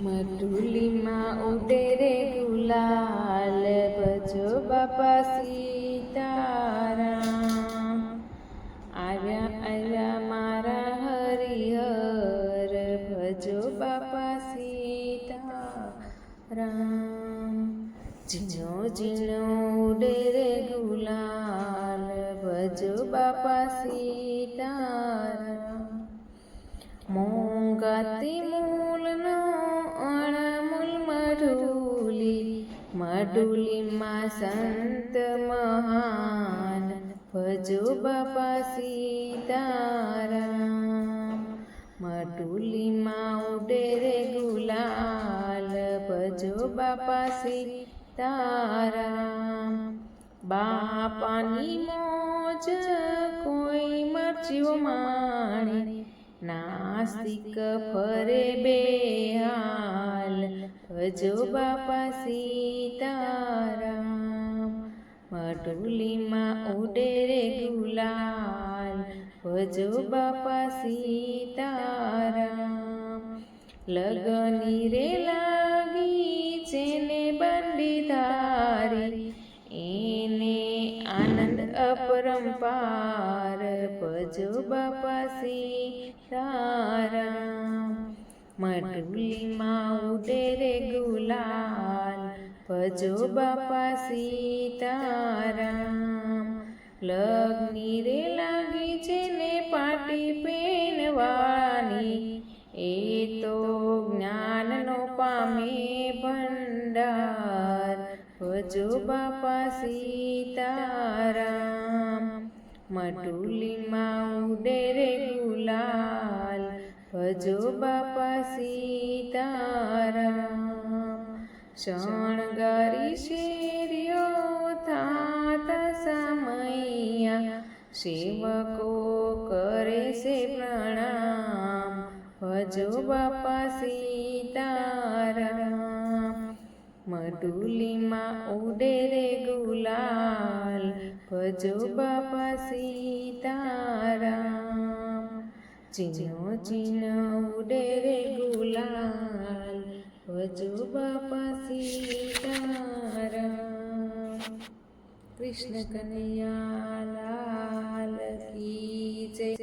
મટુલીમાં ઉડે રે ગુલાલ, ભજો બાપા સીતારામ. આવ્યા આવ્યા મારા હરિહર, ભજો બાપા સીતારામ. ઝીણો ઝીણો ઉડે રે ગુલાલ, ભજો બાપા સીતારામ. મોંઘાતી મૂલનો મઢુલીમાં સંત મહાન. ભજો બાપા સીતારામ. મઢુલીમાં ઉડે રે ગુલાલ. ભજો બાપા સીતારામ. બાપાની મોજ કોઈ મરચ્યો માણે. નાસ્તિક ફરે બેહાલ ભજો બાપા સીતારામ મઢુલીમાં ઉડે રે ગુલાલ. ભજો બાપા સીતારામ લગની રે લાગી જેને બંડી ધારી. એને આનંદ અપરંપાર ભજો બાપા સીતારામ મઢુલીમાં ભજો બાપા સીતારામ. લગ્ની રે લાગી છે ને પાટી પેનવાની એ તો જ્ઞાનનો પામે ભંડાર. ભજો બાપા સીતારામ. મટુલીમાં ઉડે રે ગુલાલ. ભજો બાપા સીતારામ. શણગારી શેરીઓ થાતા સમૈયા, સેવકો કરે છે પ્રણામ. ભજો બાપા સીતારામ. મડુલીમાં ઉડે રે ગુલાલ. ભજો બાપા સીતારામ. ચીનો ચીન ઉડે રે ગુલાલ. ભજો બાપા સીતારામ કૃષ્ણ કનૈયા લાલ કી જય